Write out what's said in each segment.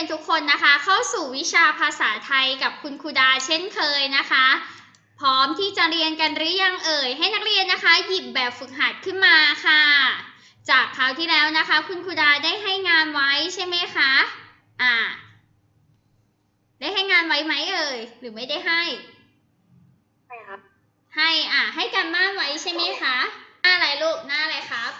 ยนทุกคนนะคะ เข้าสู่วิชาภาษาไทยกับคุณครูดาเช่นเคยนะคะ พร้อมที่จะเรียนกันหรือยังเอ่ย ให้นักเรียนนะคะ หยิบแบบฝึกหัดขึ้นมาค่ะ จากคราวที่แล้วนะคะ คุณครูดาได้ให้งานไว้ใช่ไหมคะอ่าได้ให้งานไว้ไหมเอ่ย หรือไม่ได้ให้ใช่ครับให้อะให้การบ้านไว้ใช่ไหมคะหน้าอะไรลูกหน้าอะไรครับ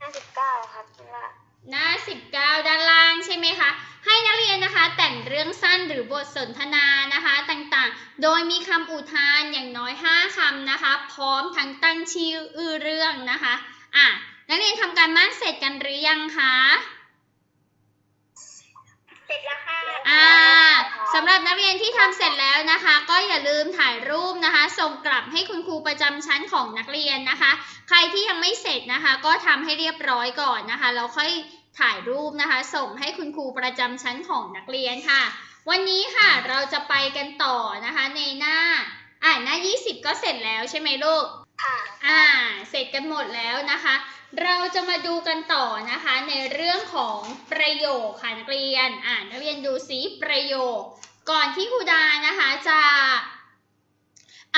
ห้าสิบเก้าครับที่ว่า หน้า 19 ด้านล่างใช่ไหมคะ ให้นักเรียนนะคะแต่งเรื่องสั้นหรือบทสนทนานะคะต่างๆ โดยมีคำอุทานอย่างน้อย 5คำนะคะ พร้อมทั้งตั้งชื่ออือเรื่องนะคะ อะ นักเรียนทำการบ้านเสร็จกันหรือยังคะ เสร็จแล้วค่ะอ่าสำหรับนักเรียนที่ทำเสร็จแล้วนะคะ ก็อย่าลืมถ่ายรูปนะคะ ส่งกลับให้คุณครูประจำชั้นของนักเรียนนะคะ ใครที่ยังไม่เสร็จนะคะ ก็ทำให้เรียบร้อยก่อนนะคะแล้วค่อยถ่ายรูปนะคะ ส่งให้คุณครูประจำชั้นของนักเรียนค่ะ วันนี้ค่ะเราจะไปกันต่อนะคะ ในหน้าอ่าหน้า 20 ก็เสร็จแล้วใช่ไหมลูกค่ะอ่า เสร็จกันหมดแล้วนะคะ เราจะมาดูกันต่อนะคะในเรื่องของประโยคค่ะนักเรียน อ่านักเรียนดูซิประโยค ก่อนที่ครูดานะคะจะ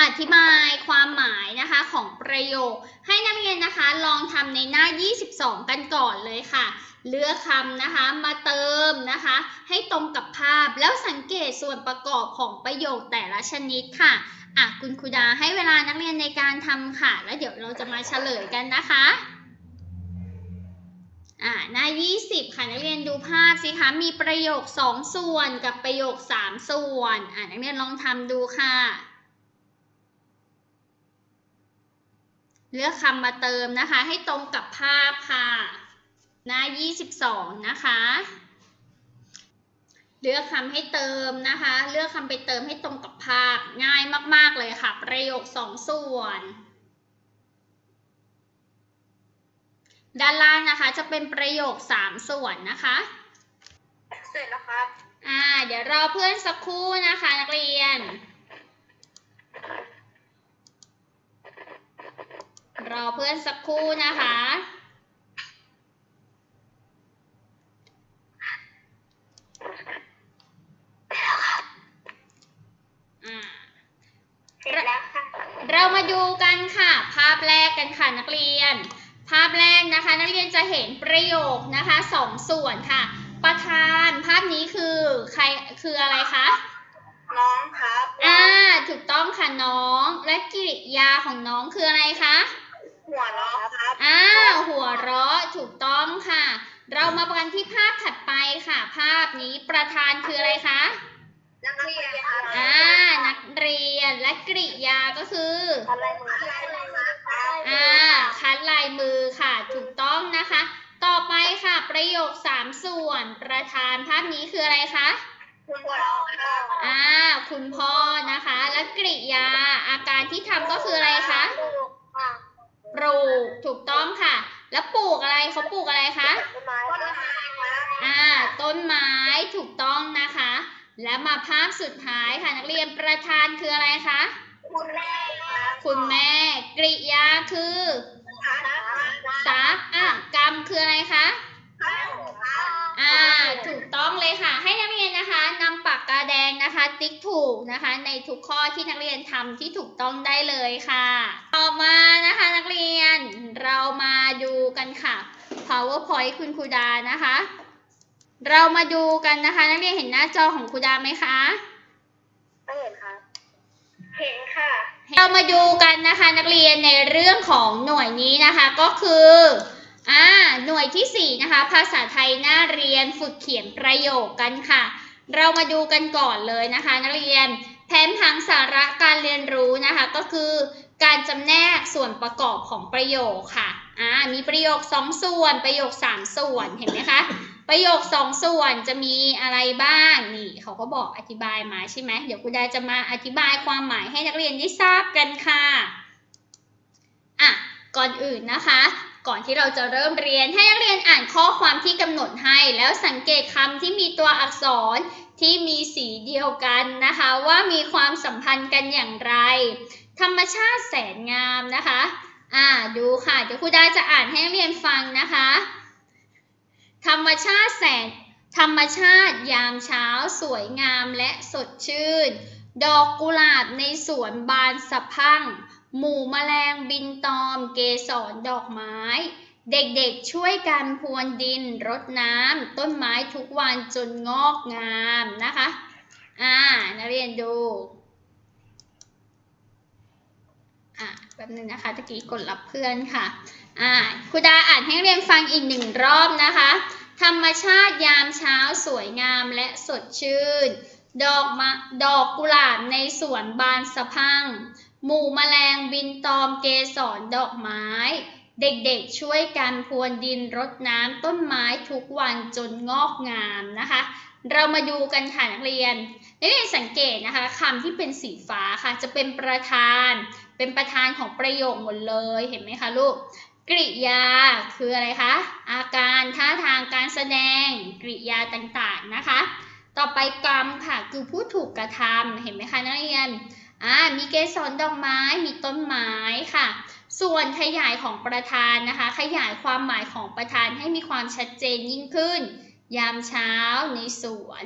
อธิบายความหมายนะคะของประโยค ให้นักเรียนนะคะลองทำในหน้า 22 กันก่อนเลยค่ะ เลือกคำนะคะมาเติมนะคะ ให้ตรงกับภาพแล้วสังเกตส่วนประกอบของประโยคแต่ละชนิดค่ะอะคุณครูดาให้เวลานักเรียนในการทำค่ะ แล้วเดี๋ยวเราจะมาเฉลยกันนะคะ อ่าหน้า20 ค่ะนักเรียนดูภาพสิคะมีประโยค 2 ส่วนกับประโยค 3 ส่วนอ่านักเรียนลองทำดูค่ะ เลือกคำมาเติมนะคะ ให้ตรงกับภาพค่ะ หน้า 22 นะคะ เลือกคำให้เติมนะคะ เลือกคำไปเติมให้ตรงกับภาพง่ายมาก ๆ เลยค่ะ ประโยคสองส่วน ด้านล่างนะคะจะเป็นประโยคสามส่วนนะคะ เสร็จแล้วครับอ่าเดี๋ยวรอเพื่อนสักครู่นะคะนักเรียน รอเพื่อนสักครู่นะคะอ่าเสร็จแล้วค่ะเรามาดูกันค่ะ ภาพแรกกันค่ะนักเรียน ภาพแรกนะคะนักเรียนจะเห็นประโยคนะคะสองส่วนค่ะ ประธานภาพนี้คือใครคืออะไรคะน้องครับอ่าถูกต้องค่ะน้องและกริยาของน้องคืออะไรคะหัวเราะครับอ่าหัวเราะถูกต้องค่ะ เรามากันที่ภาพถัดไปค่ะ ภาพนี้ประธานคืออะไรคะนักเรียนครับอ่านักเรียนและกริยาก็คืออะไรมือ อะไรมือครับอ่าคัดลายมือค่ะ ถูกต้องนะคะ ต่อไปค่ะประโยคสามส่วนประธานภาพนี้คืออะไรคะ คุณหัวเราะครับอ่า คุณพ่อนะคะ และกริยาอาการที่ทำก็คืออะไรคะ ปลูก ถูกต้องค่ะ แล้วปลูกอะไรเขาปลูกอะไรคะ ต้นไม้ต้นไม้ครับอ่า ต้นไม้ ถูกต้องนะคะ และมาภาพสุดท้ายค่ะนักเรียนประธานคืออะไรคะ คุณแม่ คุณแม่ กริยาคือ สาอะกรรมคืออะไรคะ อ่า ถูกต้องเลยค่ะ ให้นักเรียนนะคะนำปากกาแดงนะคะ ติ๊กถูกนะคะ ในทุกข้อที่นักเรียนทำที่ถูกต้องได้เลยค่ะ ต่อมานะคะนักเรียนเรามาดูกันค่ะ powerpoint คุณครูดานะคะ เรามาดูกันนะคะ นักเรียนเห็นหน้าจอของครูดาไหมคะ เรามาดูกันนะคะนักเรียนในเรื่องของหน่วยนี้นะคะก็คืออ่าหน่วยที่ 4 นะคะ ภาษาไทยหน้าเรียนฝึกเขียนประโยคกันค่ะ เรามาดูกันก่อนเลยนะคะ นักเรียนแผนผังสาระการเรียนรู้นะคะ ก็คือการจำแนกส่วนประกอบของประโยคค่ะอ่ามีประโยค 2 ส่วนประโยค 3 ส่วนเห็นไหมคะ ประโยค2ส่วนจะมีอะไรบ้างนี่เขาก็บอกอธิบายมาใช่ไหมเดี๋ยวครูดาจะมาอธิบายความหมายให้นักเรียนได้ทราบกันค่ะอะก่อนอื่นนะคะ ก่อนที่เราจะเริ่มเรียนให้นักเรียนอ่านข้อความที่กำหนดให้ แล้วสังเกตคำที่มีตัวอักษรที่มีสีเดียวกันนะคะ ว่ามีความสัมพันธ์กันอย่างไร ธรรมชาติแสนงามนะคะ อ่าดูค่ะเดี๋ยวครูดาจะอ่านให้นักเรียนฟังนะคะ ธรรมชาติแสน ธรรมชาติยามเช้าสวยงามและสดชื่น ดอกกุหลาบในสวนบานสะพั่ง หมู่แมลงบินตอมเกสรดอกไม้ เด็กๆช่วยกันพรวนดินรดน้ำต้นไม้ทุกวันจนงอกงามนะคะ อ่า นักเรียนดู อะแป๊บนึงนะคะตะกี้กดรับเพื่อนค่ะ อ่าครูดาอ่านให้นักเรียนฟังอีกหนึ่งรอบนะคะ ธรรมชาติยามเช้าสวยงามและสดชื่น ดอกมะดอกกุหลาบในสวนบานสะพัง หมู่แมลงบินตอมเกสรดอกไม้ เด็กๆช่วยกันพรวนดินรดน้ำต้นไม้ทุกวันจนงอกงามนะคะ เรามาดูกันค่ะนักเรียนนักเรียนสังเกตนะคะคำที่เป็นสีฟ้าค่ะจะเป็นประธาน เป็นประธานของประโยคหมดเลยเห็นไหมคะลูก กริยาคืออะไรคะ อาการท่าทางการแสดงกริยาต่างๆนะคะ ต่อไปกรรมค่ะคือผู้ถูกกระทำเห็นไหมคะนักเรียนอ่ามีเกสรดอกไม้มีต้นไม้ค่ะ ส่วนขยายของประธานนะคะ ขยายความหมายของประธานให้มีความชัดเจนยิ่งขึ้น ยามเช้าในสวน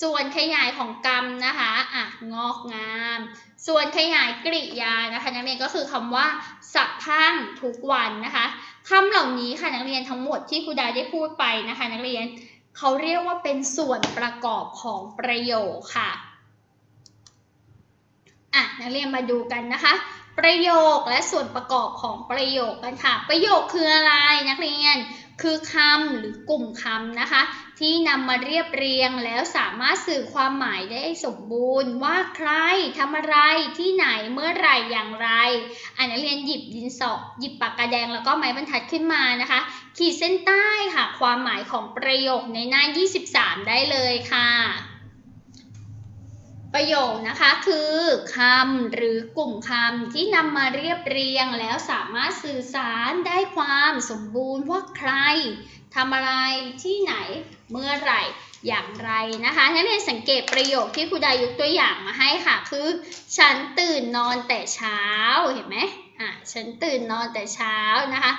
ส่วนขยายของกรรมนะคะอะงอกงาม ส่วนขยายกริยานะคะนักเรียนก็คือคำว่าสักพังทุกวันนะคะคำเหล่านี้ค่ะนักเรียนทั้งหมดที่ครูดาได้พูดไปนะคะ นักเรียนเขาเรียกว่าเป็นส่วนประกอบของประโยคค่ะอะนักเรียนมาดูกันนะคะ ประโยคและส่วนประกอบของประโยคกันค่ะ ประโยคคืออะไรนักเรียนคือคำหรือกลุ่มคำนะคะ ที่นำมาเรียบเรียงแล้วสามารถสื่อความหมายได้สมบูรณ์ ว่าใครทำอะไรที่ไหนเมื่อไหร่อย่างไรอ่านนักเรียนหยิบดินสอหยิบปากกาแดงแล้วก็ไม้บรรทัดขึ้นมานะคะ ขีดเส้นใต้ค่ะ ความหมายของประโยคในหน้า 23 ได้เลยค่ะประโยคนะคะคือคำหรือกลุ่มคำที่นำมาเรียบเรียงแล้วสามารถสื่อสารได้ความสมบูรณ์ว่าใครทำอะไรที่ เมื่อไหร่อย่างไรนะคะนักเรียนสังเกตประโยคที่ครูดายกตัวอย่างมาให้ค่ะ คือ ฉันตื่นนอนแต่เช้าเห็นไหมอะฉันตื่นนอนแต่เช้านะคะ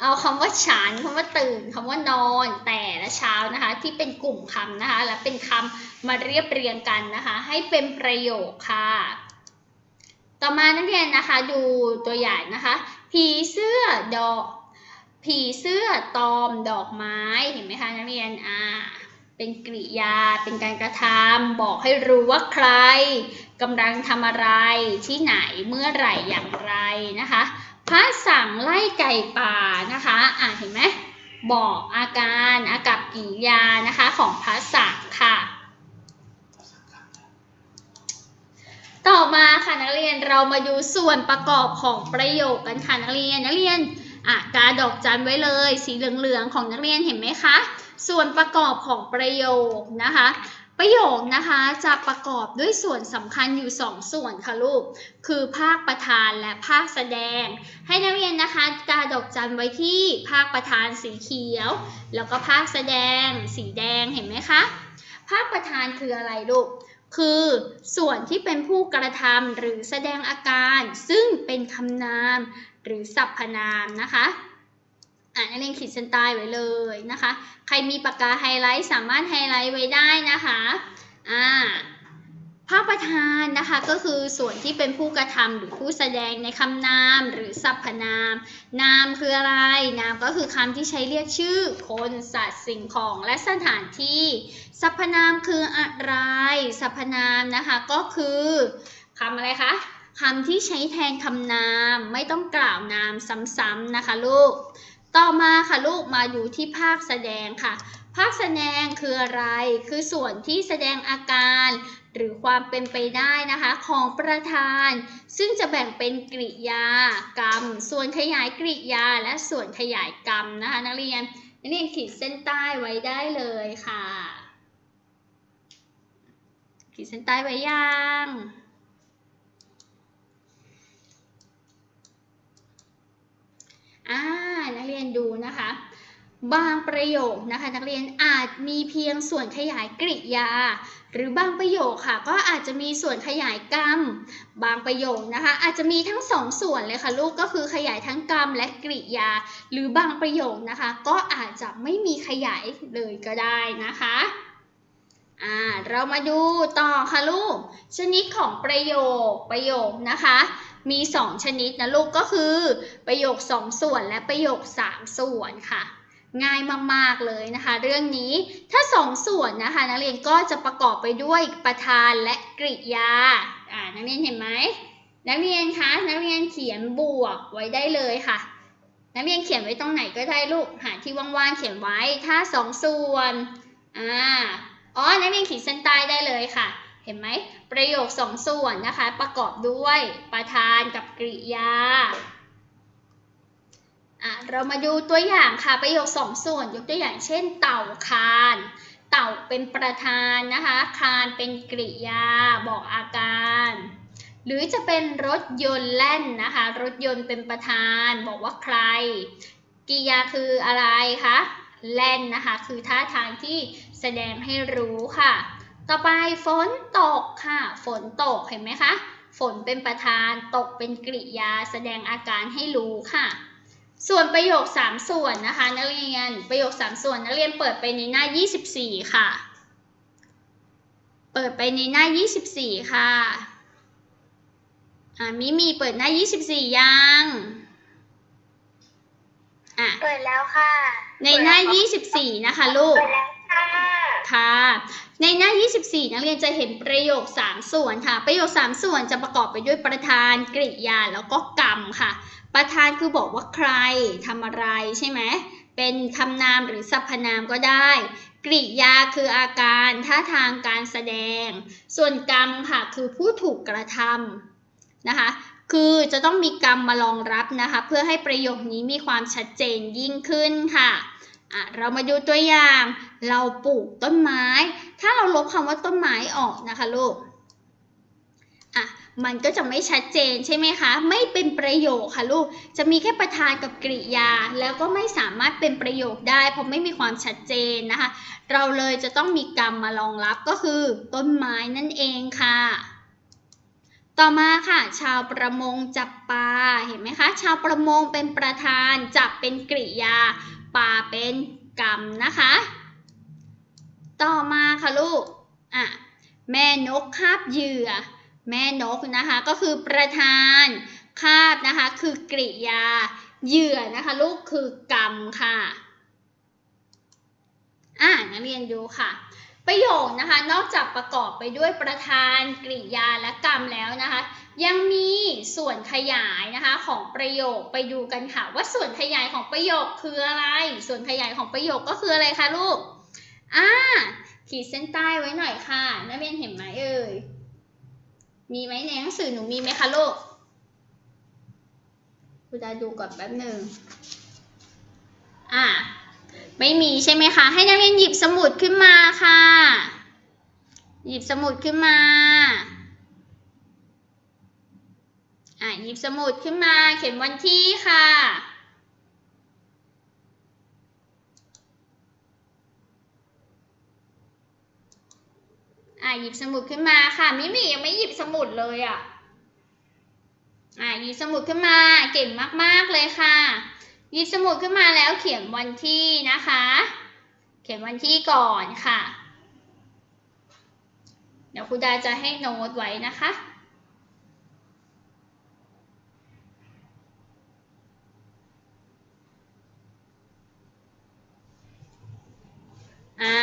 เอาคำว่าฉันคำว่าตื่นคำว่านอนแต่และเช้านะคะ ที่เป็นกลุ่มคำนะคะ และเป็นคำมาเรียบเรียงกันนะคะ ให้เป็นประโยคค่ะ ต่อมานักเรียนนะคะ ดูตัวอย่างนะคะผีเสื้อดอก ผีเสื้อตอมดอกไม้เห็นไหมคะนักเรียนอ่าเป็นกริยาเป็นการกระทำบอกให้รู้ว่าใครกำลังทำอะไรที่ไหนเมื่อไหร่อย่างไรนะคะ พระสั่งไล่ไก่ป่านะคะอ่าเห็นไหมบอกอาการอากับกิริยานะคะของพระสั่งค่ะ ต่อมาค่ะนักเรียนเรามาดูส่วนประกอบของประโยคกันค่ะนักเรียนนักเรียน อะกาดอกจันไว้เลย สีเหลืองๆของนักเรียนเห็นไหมคะ ส่วนประกอบของประโยคนะคะ ประโยคนะคะจะประกอบด้วยส่วนสำคัญอยู่สองส่วนค่ะลูก คือภาคประธานและภาคแสดง ให้นักเรียนนะคะกาดอกจันไว้ที่ภาคประธานสีเขียว แล้วก็ภาคแสดง สีแดงเห็นไหมคะ ภาคประธานคืออะไรลูกคือส่วนที่เป็นผู้กระทำหรือแสดงอาการ ซึ่งเป็นคำนาม หรือสรรพนามนะคะอ่านักเรียนขีดเส้นใต้ไว้เลยนะคะ ใครมีปากกาไฮไลท์สามารถไฮไลท์ไว้ได้นะคะอ่าภาคประธานนะคะก็คือส่วนที่เป็นผู้กระทำหรือผู้แสดงในคำนามหรือสรรพนาม นามคืออะไร นามก็คือคำที่ใช้เรียกชื่อคนสัตว์สิ่งของและสถานที่ สรรพนามคืออะไร สรรพนามนะคะก็คือคำอะไรคะ คำที่ใช้แทนคำนามไม่ต้องกล่าวนามซ้ำๆนะคะลูก ต่อมาค่ะลูกมาอยู่ที่ภาคแสดงค่ะ ภาคแสดงคืออะไร คือส่วนที่แสดงอาการ หรือความเป็นไปได้นะคะของประธาน ซึ่งจะแบ่งเป็นกริยา กรรม ส่วนขยายกริยาและส่วนขยายกรรมนะคะนักเรียนนักเรียนขีดเส้นใต้ไว้ได้เลยค่ะ ขีดเส้นใต้ไว้ยัง อ่านักเรียนดูนะคะ บางประโยคนะคะนักเรียนอาจมีเพียงส่วนขยายกริยา หรือบางประโยคค่ะ ก็อาจจะมีส่วนขยายกรรม บางประโยคนะคะ อาจจะมีทั้งสองส่วนเลยค่ะลูกก็คือขยายทั้งกรรมและกริยา หรือบางประโยคนะคะ ก็อาจจะไม่มีขยายเลยก็ได้นะคะอ่าเรามาดูต่อค่ะลูก ชนิดของประโยคประโยคนะคะ มี 2 ชนิดนะลูกก็คือประโยค 2 ส่วนและประโยค 3 ส่วนค่ะ ง่ายมากๆเลยนะคะ เรื่องนี้ถ้า 2 ส่วนนะคะ นักเรียนก็จะประกอบไปด้วยประธานและกริยาอ่านักเรียนเห็นไหมนักเรียนคะนักเรียนเขียนบวกไว้ได้เลยค่ะ นักเรียนเขียนไว้ตรงไหนก็ได้ลูกหาที่ว่างๆเขียนไว้ถ้า 2 ส่วนอ่าอ๋อนักเรียนขีดเส้นใต้ได้เลยค่ะ เห็นไหมประโยคสองส่วนนะคะ ประกอบด้วยประธานกับกริยาอะเรามาดูตัวอย่างค่ะประโยคสองส่วน ยกตัวอย่างเช่น เต่าคาน เต่าเป็นประธานนะคะ คานเป็นกริยา บอกอาการ หรือจะเป็นรถยนต์แล่นนะคะ รถยนต์เป็นประธาน บอกว่าใครกริยาคืออะไรคะแล่นนะคะ คือท่าทางที่แสดงให้รู้ค่ะ ต่อไปฝนตกค่ะ ฝนตกเห็นไหมคะ ฝนเป็นประธานตกเป็นกริยาแสดงอาการให้รู้ค่ะ ส่วนประโยค 3 ส่วนนะคะ นักเรียนประโยค 3 ส่วนนักเรียนเปิดไปในหน้า 24 ค่ะ เปิดไปในหน้า 24 ค่ะอ่ามิมีเปิดหน้า 24 ยังอะเปิดแล้วค่ะ ในหน้า 24 นะคะลูก เปิดแล้วค่ะ ค่ะ ในหน้า 24 นักเรียนจะเห็นประโยค 3 ส่วนค่ะ ประโยค 3 ส่วนจะประกอบไปด้วยประธานกริยาแล้วก็กรรมค่ะ ประธานคือบอกว่าใครทำอะไรใช่ไหมเป็นคำนามหรือสรรพนามก็ได้ กริยาคืออาการท่าทางการแสดง ส่วนกรรมค่ะคือผู้ถูกกระทำนะคะ คือจะต้องมีกรรมมารองรับนะคะ เพื่อให้ประโยคนี้มีความชัดเจนยิ่งขึ้นค่ะ อะเรามาดูตัวอย่าง เราปลูกต้นไม้ ถ้าเราลบคำว่าต้นไม้ออกนะคะลูกอะมันก็จะไม่ชัดเจนใช่ไหมคะ ไม่เป็นประโยคค่ะลูก จะมีแค่ประธานกับกริยา แล้วก็ไม่สามารถเป็นประโยคได้ เพราะไม่มีความชัดเจนนะคะ เราเลยจะต้องมีกรรมมารองรับก็คือต้นไม้นั่นเองค่ะ ต่อมาค่ะ ชาวประมงจับปลา เห็นไหมคะ ชาวประมงเป็นประธานจับเป็นกริยา ปลาเป็นกรรมนะคะ ต่อมาค่ะลูกอะแม่นกคาบเหยื่อ แม่นกนะคะก็คือประธานคาบนะคะคือกริยาเหยื่อนะคะลูกคือกรรมค่ะอะนักเรียนดูค่ะ ประโยคนะคะนอกจากประกอบไปด้วยประธานกริยาและกรรมแล้วนะคะ ยังมีส่วนขยายนะคะของประโยคไปดูกันค่ะ ว่าส่วนขยายของประโยคคืออะไร ส่วนขยายของประโยคก็คืออะไรคะลูกอ่าขีดเส้นใต้ไว้หน่อยค่ะนักเรียนเห็นไหมเอ่ยมีไหมในหนังสือหนูมีไหมคะลูกครูจะดูก่อนแป๊บหนึ่งอ่าไม่มีใช่ไหมคะ ให้นักเรียนหยิบสมุดขึ้นมาค่ะ หยิบสมุดขึ้นมา อะหยิบสมุดขึ้นมาเขียนวันที่ค่ะ อะหยิบสมุดขึ้นมาค่ะ มิมียังไม่หยิบสมุดเลยอะ อะหยิบสมุดขึ้นมา เก่งมากๆเลยค่ะ หยิบสมุดขึ้นมาแล้วเขียนวันที่นะคะ เขียนวันที่ก่อนค่ะ เดี๋ยวครูดาจะให้โน้ตไว้นะคะ อ่า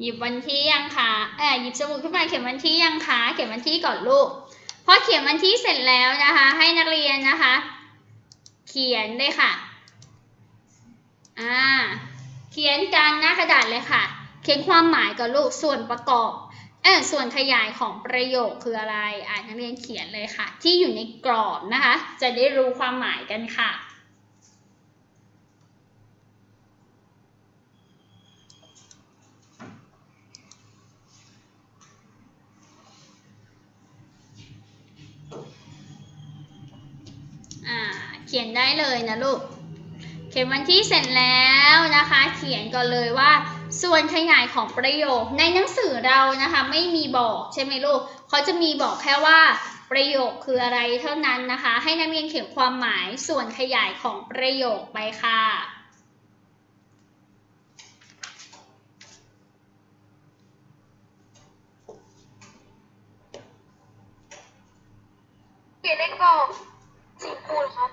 หยิบวันที่ยังคะเออหยิบสมุดขึ้นมาเขียนวันที่ยังคะเขียนวันที่ก่อนลูก พอเขียนวันที่เสร็จแล้วนะคะ ให้นักเรียนนะคะ เขียนเลยค่ะ อ่า เขียนกลางหน้ากระดาษเลยค่ะ เขียนความหมายกับลูก ส่วนประกอบเออส่วนขยายของประโยคคืออะไร อ่านักเรียนเขียนเลยค่ะ ที่อยู่ในกรอบนะคะ จะได้รู้ความหมายกันค่ะ อ่า เขียนได้เลยนะลูก เขียนวันที่เสร็จแล้วนะคะ เขียนก่อนเลยว่า ส่วนขยายของประโยคในหนังสือเรานะคะไม่มีบอกใช่ไหมลูกเขาจะมีบอกแค่ว่าประโยคคืออะไรเท่านั้นนะคะ ให้นักเรียนเขียนความหมายส่วนขยายของประโยคไปค่ะเขียนในกรอบสีฟูครับ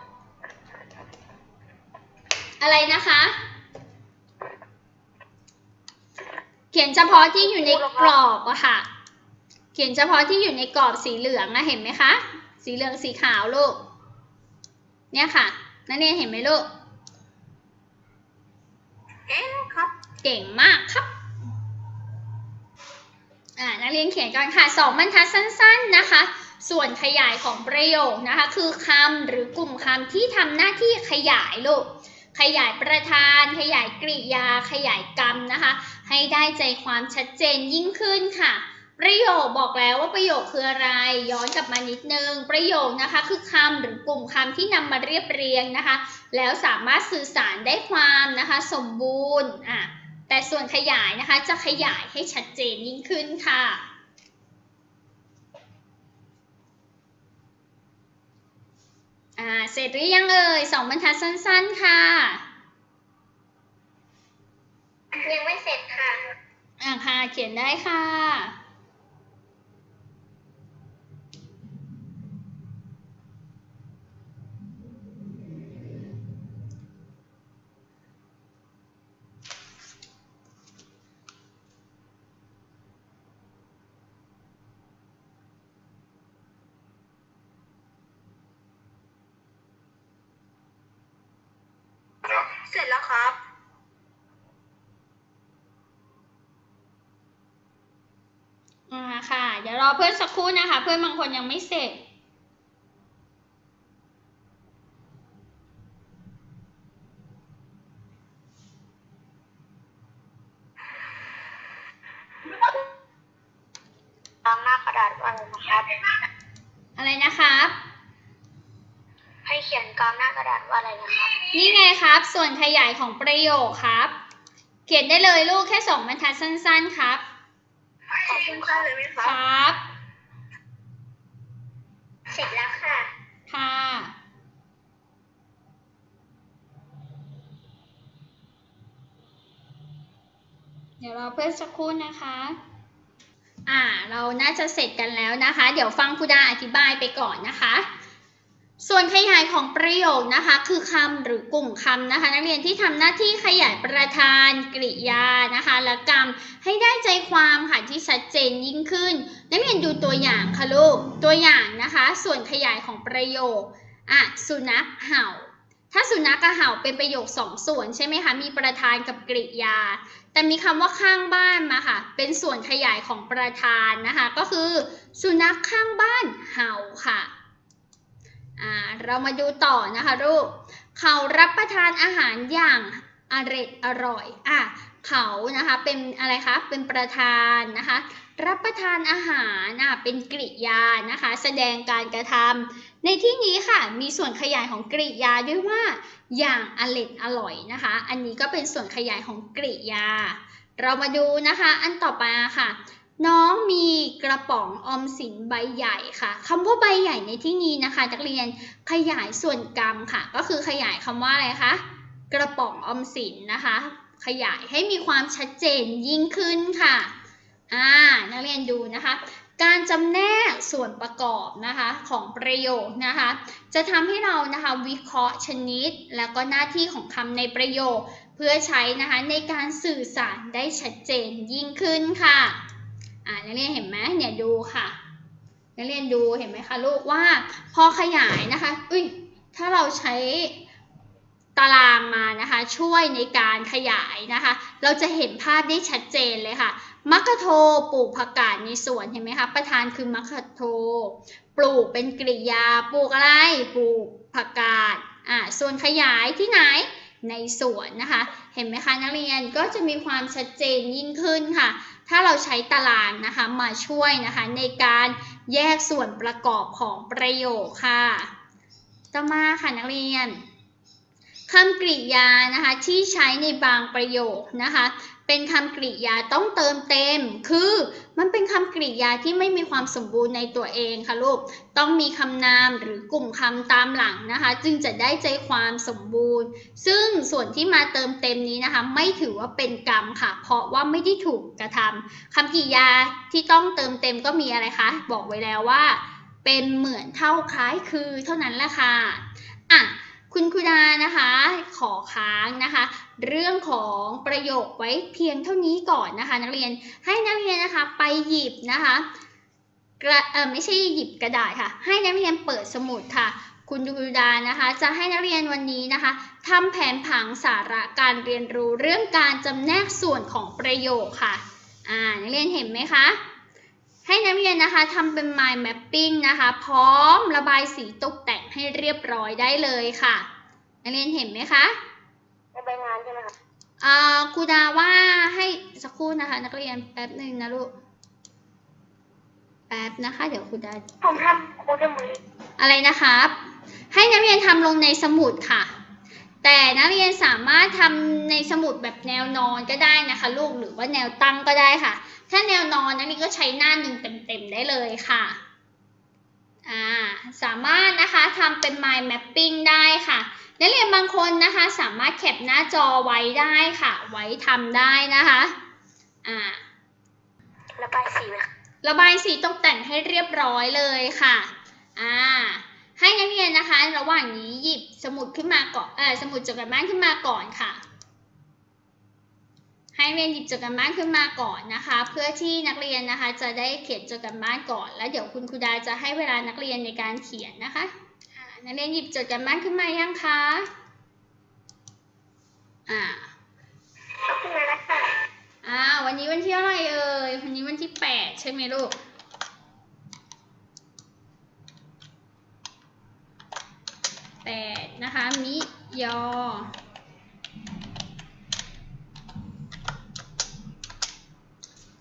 อะไรนะคะ เขียนเฉพาะที่อยู่ในกรอบอะค่ะ เขียนเฉพาะที่อยู่ในกรอบสีเหลืองนะเห็นไหมคะ สีเหลืองสีขาวลูก เนี่ยค่ะ นักเรียนเห็นไหมลูกเอ๊ะครับ เก่งมากครับ อ่า นักเรียนเขียนก่อนค่ะสองบรรทัดสั้น ๆนะคะส่วนขยายของประโยคนะคะ คือคำหรือกลุ่มคำที่ทำหน้าที่ขยายลูก ขยายประธาน ขยายกริยา ขยายกรรมนะคะ ให้ได้ใจความชัดเจนยิ่งขึ้นค่ะ ประโยคบอกแล้วว่าประโยคคืออะไร ย้อนกลับมานิดนึง ประโยคนะคะ คือคำหรือกลุ่มคำที่นำมาเรียบเรียงนะคะ แล้วสามารถสื่อสารได้ความนะคะ สมบูรณ์อะแต่ส่วนขยายนะคะจะขยายให้ชัดเจนยิ่งขึ้นค่ะ อ่าเสร็จหรือยังเอ่ยสองบรรทัดสั้น ๆ ค่ะ ยังไม่เสร็จค่ะ อ่าค่ะ เขียนได้ค่ะ เส ร็จแล้วครับอ่าค่ะ เดี๋ยวรอเพื่อนสักครู่นะคะ เพื่อนบางคนยังไม่เสร็จ ตามหน้ากระดาษว่าอะไรนะครับ อะไรนะครับ ให้เขียนกลางหน้ากระดาษว่าอะไรนะครับ นี่ไงครับ ส่วนขยายของประโยคครับ เขียนได้เลยลูกแค่สองบรรทัดสั้น ๆ ครับ ขอบคุณค่ะเลยไหมคครับรับ เสร็จแล้วค่ะ ค่ะ เดี๋ยวรอเพื่อนสักครู่นะคะ อ่า เราน่าจะเสร็จกันแล้วนะคะ เดี๋ยวฟังครูดาอธิบายไปก่อนนะคะ ส่วนขยายของประโยคนะคะ คือคำหรือกลุ่มคำนะคะ นักเรียนที่ทำหน้าที่ขยายประธานกริยานะคะ และกรรมให้ได้ใจความค่ะที่ชัดเจนยิ่งขึ้น นักเรียนดูตัวอย่างค่ะลูกตัวอย่างนะคะ ส่วนขยายของประโยคอะสุนัขเห่า ถ้าสุนัขกับเห่าเป็นประโยคสองส่วนใช่ไหมคะมีประธานกับกริยา แต่มีคำว่าข้างบ้านมาค่ะ เป็นส่วนขยายของประธานนะคะ ก็คือ สุนัขข้างบ้านเห่าค่ะ อ่าเรามาดูต่อนะคะลูกเขารับประทานอาหารอย่างอร็ดอร่อยอะเขานะคะเป็นอะไรคะเป็นประธานนะคะรับประทานอาหารอะเป็นกริยานะคะแสดงการกระทำในที่นี้ค่ะมีส่วนขยายของกริยาด้วยว่าอย่างอร็ดอร่อยนะคะ อันนี้ก็เป็นส่วนขยายของกริยา เรามาดูนะคะ อันต่อไปค่ะ น้องมีกระป๋องออมสินใบใหญ่ค่ะคำว่าใบใหญ่ในที่นี้นะคะนักเรียนขยายส่วนกรรมค่ะ ก็คือขยายคำว่าอะไรคะกระป๋องออมสินนะคะ ขยายให้มีความชัดเจนยิ่งขึ้นค่ะอ่านักเรียนดูนะคะ การจำแนกส่วนประกอบนะคะของประโยคนะคะ จะทำให้เรานะคะวิเคราะห์ชนิด แล้วก็หน้าที่ของคำในประโยค เพื่อใช้นะคะในการสื่อสารได้ชัดเจนยิ่งขึ้นค่ะ อ่านักเรียนเห็นไหมเนี่ยดูค่ะนักเรียนดูเห็นไหมคะลูกว่าพอขยายนะคะ อุ้ยถ้าเราใช้ตารางมานะคะ ช่วยในการขยายนะคะ เราจะเห็นภาพได้ชัดเจนเลยค่ะมัคคโทปลูกผักกาดในสวนเห็นไหมคะประธานคือมัคคโทปลูกเป็นกริยา ปลูกอะไรปลูกผักกาดอ่าส่วนขยายที่ไหนในสวนนะคะ เห็นไหมคะนักเรียนก็จะมีความชัดเจนยิ่งขึ้นค่ะ ถ้าเราใช้ตารางนะคะมาช่วยนะคะในการแยกส่วนประกอบของประโยคค่ะ ต่อมาค่ะนักเรียน คำกริยานะคะที่ใช้ในบางประโยคนะคะ เป็นคำกริยาต้องเติมเต็ม คือมันเป็นคำกริยาที่ไม่มีความสมบูรณ์ในตัวเองค่ะลูก ต้องมีคำนามหรือกลุ่มคำตามหลังนะคะ จึงจะได้ใจความสมบูรณ์ ซึ่งส่วนที่มาเติมเต็มนี้นะคะ ไม่ถือว่าเป็นกรรมค่ะ เพราะว่าไม่ได้ถูกกระทำคำกริยาที่ต้องเติมเต็มก็มีอะไรคะ บอกไว้แล้วว่า เป็นเหมือนเท่าคล้ายคือเท่านั้นแหละค่ะอะ คุณครูดานะคะ ขอค้างนะคะ เรื่องของประโยคไว้เพียงเท่านี้ก่อนนะคะ นักเรียนให้นักเรียนนะคะไปหยิบนะคะกระเออไม่ใช่หยิบกระดาษค่ะ ให้นักเรียนเปิดสมุดค่ะ คุณครูดานะคะ จะให้นักเรียนวันนี้นะคะทำแผนผังสาระการเรียนรู้เรื่องการจำแนกส่วนของประโยคค่ะอ่านักเรียนเห็นไหมคะให้นักเรียนนะคะทำเป็น mind mapping นะคะ พร้อมระบายสีตกแต่ง ให้เรียบร้อยได้เลยค่ะ นักเรียนเห็นไหมคะในใบงานใช่ไหมคะอ่าครูดาว่าให้สักครู่นะคะ นักเรียนแป๊บหนึ่งนะลูก แป๊บนะคะ เดี๋ยวครูดา ผมทำโค้ดมืออะไรนะครับ ให้นักเรียนทำลงในสมุดค่ะ แต่นักเรียนสามารถทำในสมุดแบบแนวนอนก็ได้นะคะ ลูกหรือว่าแนวตั้งก็ได้ค่ะ ถ้าแนวนอนนักเรียนก็ใช้หน้าหนึ่งเต็มๆได้เลยค่ะอ่า สามารถนะคะทำเป็น mind mapping ได้ค่ะ นักเรียนบางคนนะคะสามารถแคปหน้าจอไว้ได้ค่ะ ไว้ทำได้นะคะอ่าระบายสีไหมคะระบายสีตกแต่งให้เรียบร้อยเลยค่ะอ่าให้นักเรียนนะคะ ระหว่างนี้หยิบสมุดขึ้นมาก่อนเออสมุดจดกันบ้านขึ้นมาก่อนค่ะให้ นักเรียนหยิบจดกันบ้านขึ้นมาก่อนนะคะ เพื่อที่นักเรียนนะคะจะได้เขียนจดกันบ้านก่อน แล้วเดี๋ยวคุณครูดาจะให้เวลานักเรียนในการเขียนนะคะอ่านักเรียนหยิบจดกันบ้านขึ้นมายังคะอ่าขอบคุณนะคะอ่าวันนี้วันที่เท่าไหร่เอ่ยวันนี้วันที่แปดใช่ไหมลูกแปดนะคะมิยอ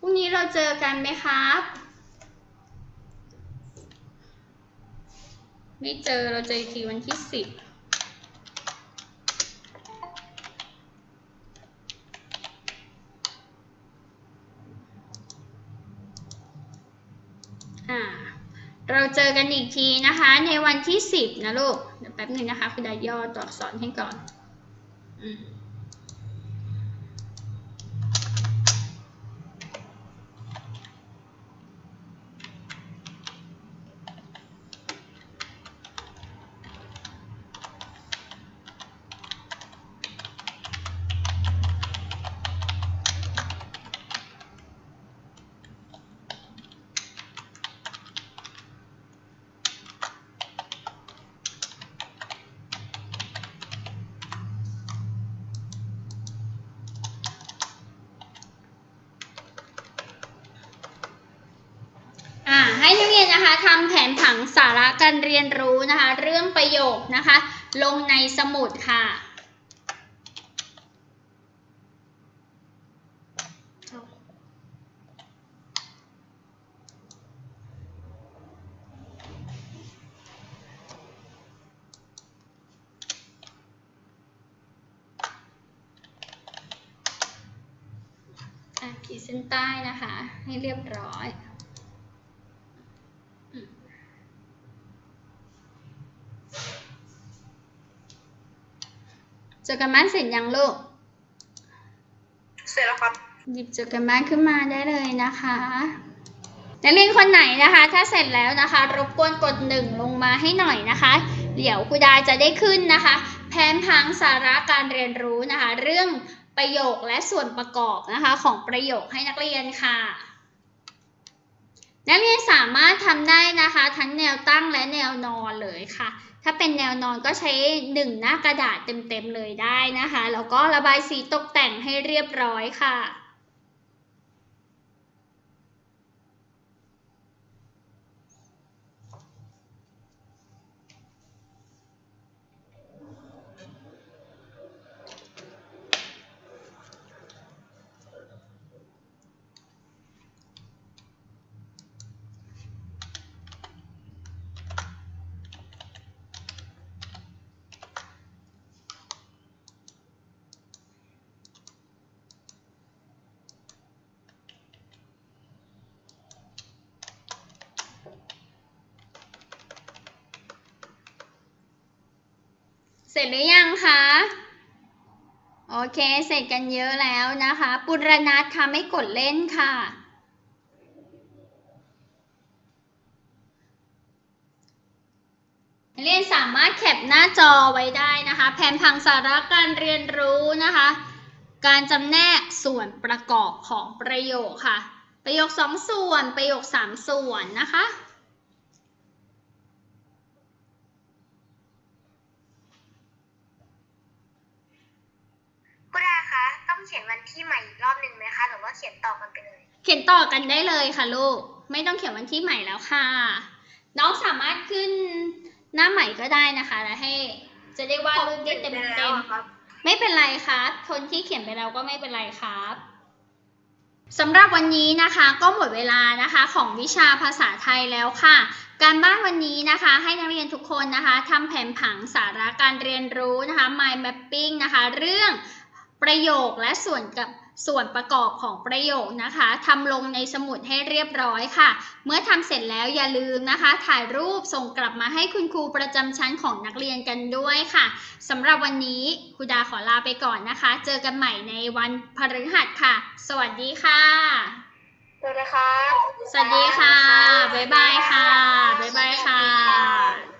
รุ่งนี้เราเจอกันไหมครับ ไม่เจอเราเจออีกทีวันที่สิบอ่าเราเจอกันอีกทีนะคะ ในวันที่สิบนะลูก เดี๋ยวแป๊บหนึ่งนะคะคุณดาย่อตัวอักษรให้ก่อน อืม อ่าให้นักเรียนนะคะทำแผนผังสาระการเรียนรู้นะคะ เรื่องประโยคนะคะ ลงในสมุดค่ะอะขีดเส้นใต้นะคะ ให้เรียบร้อยอืมเจอกันบ้านเสร็จยังลูก เสร็จแล้วครับ หยิบจดกันบ้านขึ้นมาได้เลยนะคะนักเรียนคนไหนนะคะ ถ้าเสร็จแล้วนะคะ รบกวนกดหนึ่งลงมาให้หน่อยนะคะ เดี๋ยวครูดาจะได้ขึ้นนะคะ แผนผังสาระการเรียนรู้นะคะ เรื่องประโยคและส่วนประกอบนะคะ ของประโยคให้นักเรียนค่ะ นักเรียนสามารถทำได้นะคะ ทั้งแนวตั้งและแนวนอนเลยค่ะ ถ้าเป็นแนวนอนก็ใช้หนึ่งหน้ากระดาษเต็มๆเลยได้นะคะ แล้วก็ระบายสีตกแต่งให้เรียบร้อยค่ะ สร็จหรือยังคะ โอเค เสร็จกันเยอะแล้วนะคะ ปุรนัทค่ะไม่กดเล่นค่ะ เรียนสามารถแคปหน้าจอไว้ได้นะคะ แผนผังสาระการเรียนรู้นะคะ การจำแนกส่วนประกอบของประโยคค่ะ ประโยคสองส่วน ประโยคสามส่วนนะคะ คุณอาคะต้องเขียนวันที่ใหม่อีกรอบหนึ่งไหมคะ หรือว่าเขียนต่อกันไปเลย เขียน ต่อกันได้เลยค่ะลูก ไม่ต้องเขียนวันที่ใหม่แล้วค่ะ น้องสามารถขึ้นหน้าใหม่ก็ได้นะคะ แล้วให้ จะได้วาดรูปได้เต็มแล้เต็วมอะครับไม่เป็นไรครับคนที่เขียนไปแล้วก็ไม่เป็นไรครับสำหรับวันนี้นะคะก็หมดเวลานะคะของวิชาภาษาไทยแล้วค่ะ การบ้านวันนี้นะคะให้นักเรียนทุกคนนะคะทำแผนผังสาระการเรียนรู้นะคะ mind mapping นะคะ เรื่องประโยคและส่วนกับ ส่วนประกอบของประโยคนะคะทำลงในสมุดให้เรียบร้อยค่ะ เมื่อทำเสร็จแล้วอย่าลืมนะคะ ถ่ายรูปส่งกลับมาให้คุณครูประจำชั้นของนักเรียนกันด้วยค่ะสำหรับวันนี้ครูดาขอลาไปก่อนนะคะ เจอกันใหม่ในวันพฤหัสค่ะ สวัสดีค่ะสวัสดีครับสวัสดีค่ะ บ๊ายบายค่ะ บ๊ายบายค่ะ